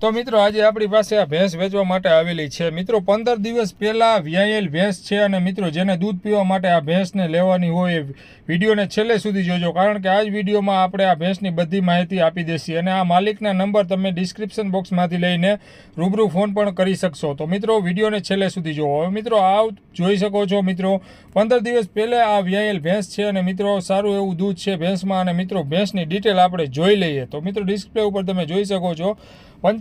તો મિત્રો, આજે આપણી પાસે આ ભેંસ વેચવા માટે આવેલી છે. મિત્રો, પંદર દિવસ પહેલા વ્યાયેલ ભેંસ છે અને મિત્રો, જેને દૂધ પીવા માટે આ ભેંસને લેવાની હોય એ વિડીયોને છેલ્લે સુધી જોજો, કારણ કે આ જ વિડીયોમાં આપણે આ ભેંસની બધી માહિતી આપી દેશી અને આ માલિકના નંબર તમે ડિસ્ક્રિપ્શન બોક્સમાંથી લઈને રૂબરૂ ફોન પણ કરી શકશો. તો મિત્રો, વિડીયોને છેલ્લે સુધી જોવો. હવે મિત્રો આ જોઈ શકો છો મિત્રો, પંદર દિવસ પહેલા આ વ્યાયેલ ભેંસ છે અને મિત્રો, સારું એવું દૂધ છે ભેંસમાં અને મિત્રો, ભેંસની ડિટેલ આપણે જોઈ લઈએ. તો મિત્રો ડિસ્પ્લે ઉપર તમે જોઈ શકો છો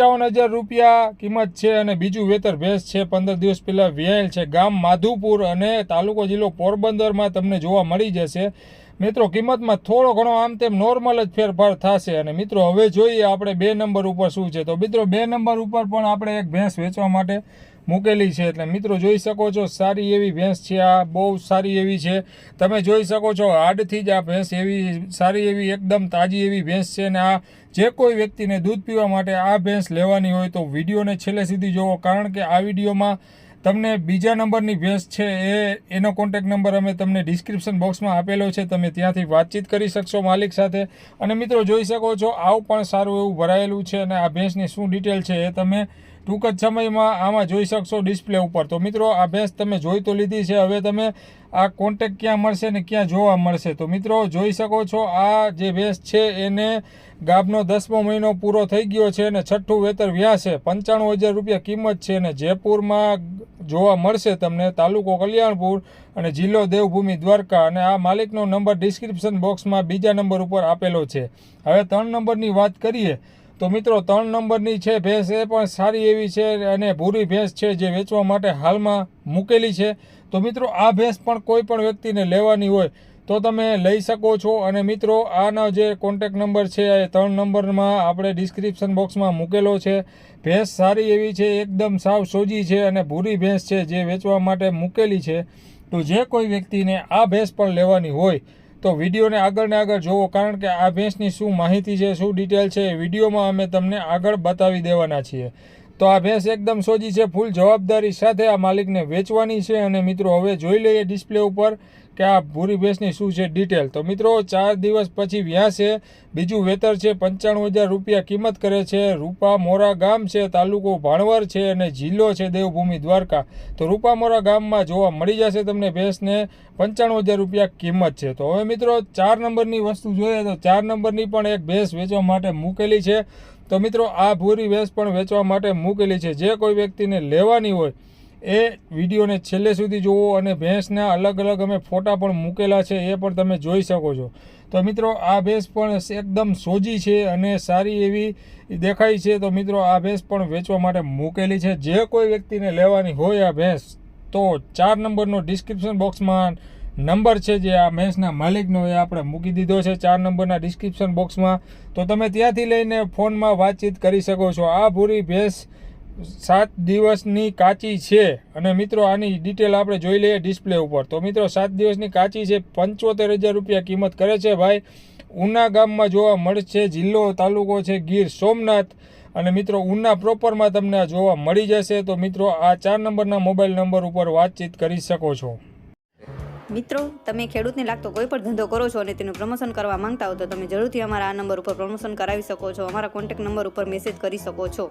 પંચાવન હજાર રૂપિયા કિંમત છે અને બીજું વેતર ભેંસ છે. પંદર દિવસ પહેલાં વ્યાયેલ છે. ગામ માધુપુર અને તાલુકો જિલ્લો પોરબંદરમાં તમને જોવા મળી જશે. મિત્રો, કિંમતમાં થોડો ઘણો આમ તેમ નોર્મલ જ ફેરફાર થશે. અને મિત્રો, હવે જોઈએ આપણે બે નંબર ઉપર શું છે. તો મિત્રો, બે નંબર ઉપર પણ આપણે એક ભેંસ વેચવા માટે મૂકેલી છે. એટલે મિત્રો જોઈ શકો છો, સારી એવી ભેંસ છે આ, બહુ સારી એવી છે. તમે જોઈ શકો છો, હાડથી જ આ ભેંસ એવી સારી એવી, એકદમ તાજી એવી ભેંસ છે. અને આ જે કોઈ વ્યક્તિને દૂધ પીવા માટે આ ભેંસ લેવાની હોય તો વિડીયોને છેલ્લે સુધી જોવો. કારણ કે આ વિડીયોમાં તમને બીજા નંબરની ભેંસ છે એ, એનો કોન્ટેક નંબર અમે તમને ડિસ્ક્રિપ્શન બોક્સમાં આપેલો છે. તમે ત્યાંથી વાતચીત કરી શકશો માલિક સાથે. અને મિત્રો જોઈ શકો છો, આવું પણ સારું એવું ભરાયેલું છે અને આ ભેંસની શું ડિટેલ છે એ તમે ટૂંક જ સમયમાં આમાં જોઈ શકશો ડિસ્પ્લે ઉપર. તો મિત્રો, આ ભેંસ તમે જોઈ તો લીધી છે. હવે તમે આ કોન્ટેક ક્યાં મળશે ને ક્યાં જોવા મળશે? તો મિત્રો, જોઈ શકો છો આ જે ભેંસ છે, એને ગાભનો દસમો મહિનો પૂરો થઈ ગયો છે અને છઠ્ઠું વેતર વ્યા છે. પંચાણું હજાર રૂપિયા કિંમત છે અને જયપુરમાં જોવા મળશે તમને તાલુકો કલ્યાણપુર અને જિલ્લો દેવભૂમિ દ્વારકા અને આ માલિકનો નંબર ડિસ્ક્રિપ્શન બોક્સમાં બીજા નંબર ઉપર આપેલો છે. હવે ત્રણ નંબરની વાત કરીએ તો મિત્રો, ત્રણ નંબરની છે ભેંસ, એ પણ સારી એવી છે અને ભૂરી ભેંસ છે જે વેચવા માટે હાલમાં મૂકેલી છે. તો મિત્રો, આ ભેંસ પણ કોઈ પણ વ્યક્તિને લેવાની હોય તો તમે લઈ શકો છો અને મિત્રો, આનો જે કોન્ટેક નંબર છે, એ ત્રણ નંબરમાં આપણે ડિસ્ક્રિપ્શન બોક્સમાં મૂકેલો છે. ભેંસ સારી એવી છે, એકદમ સાવ સોજી છે અને ભૂરી ભેંસ છે જે વેચવા માટે મૂકેલી છે. તો જે કોઈ વ્યક્તિને આ ભેંસ પણ લેવાની હોય તો વિડીયોને આગળ ને આગળ જોવો, કારણ કે આ ભેંસની શું માહિતી છે, શું ડિટેલ છે, એ વિડીયોમાં અમે તમને આગળ બતાવી દેવાના છીએ. તો આ ભેંસ એકદમ સોજી છે, ફૂલ જવાબદારી સાથે આ માલિકને વેચવાની છે અને મિત્રો, હવે જોઈ લઈએ ડિસ્પ્લે ઉપર કે આ ભૂરી ભેંસની શું છે ડિટેલ તો મિત્રો, ચાર દિવસ પછી વ્યાસે બીજું વેતર છે પંચાણું હજાર રૂપિયા કિંમત કરે છે. રૂપા મોરા ગામ છે, તાલુકો ભાણવર છે અને જિલ્લો છે દેવભૂમિ દ્વારકા. તો રૂપા મોરા ગામમાં જોવા મળી જશે તમને ભેંસને પંચાણું હજાર રૂપિયા કિંમત છે. તો હવે મિત્રો, ચાર નંબરની વસ્તુ જોઈએ તો ચાર નંબરની પણ એક ભેંસ વેચવા માટે મૂકેલી છે. તો મિત્રો, આ ભૂરી ભેંસ પણ વેચવા માટે મૂકેલી છે. જે કોઈ વ્યક્તિને લેવાની હોય એ વિડીયોને છેલ્લે સુધી જુઓ અને ભેંસના અલગ અલગ અમે ફોટા પણ મૂકેલા છે, એ પણ તમે જોઈ શકો છો. તો મિત્રો, આ ભેંસ પણ એકદમ સોજી છે અને સારી એવી દેખાય છે. તો મિત્રો, આ ભેંસ પણ વેચવા માટે મૂકેલી છે. જે કોઈ વ્યક્તિને લેવાની હોય આ ભેંસ, તો ચાર નંબરનો ડિસ્ક્રિપ્શન બોક્સમાં નંબર છે જે આ ભેંસના માલિકનો એ આપણે મૂકી દીધો છે ચાર નંબરના ડિસ્ક્રિપ્શન બોક્સમાં તો તમે ત્યાંથી લઈને ફોનમાં વાતચીત કરી શકો છો. આ ભૂરી ભેંસ સાત દિવસની કાચી છે. અને મિત્રો, આની ડિટેલ આપણે જોઈ લઈએ ડિસ્પ્લે ઉપર. તો મિત્રો, સાત દિવસની કાચી છે, પંચોતેર હજાર રૂપિયા કિંમત કરે છે ભાઈ. ઉના ગામમાં જોવા મળશે, જિલ્લો તાલુકો છે ગીર સોમનાથ. અને મિત્રો, ઉના પ્રોપરમાં તમને આ જોવા મળી જશે. તો મિત્રો, આ ચાર નંબરના મોબાઈલ નંબર ઉપર વાતચીત કરી શકો છો. મિત્રો, તમે ખેડૂતને લાગતો કોઈ પણ ધંધો કરો છો અને તેનું પ્રમોશન કરવા માંગતા હો તો તમે જરૂરથી અમારા આ નંબર ઉપર પ્રમોશન કરાવી શકો છો. અમારા કોન્ટેક્ટ નંબર ઉપર મેસેજ કરી શકો છો.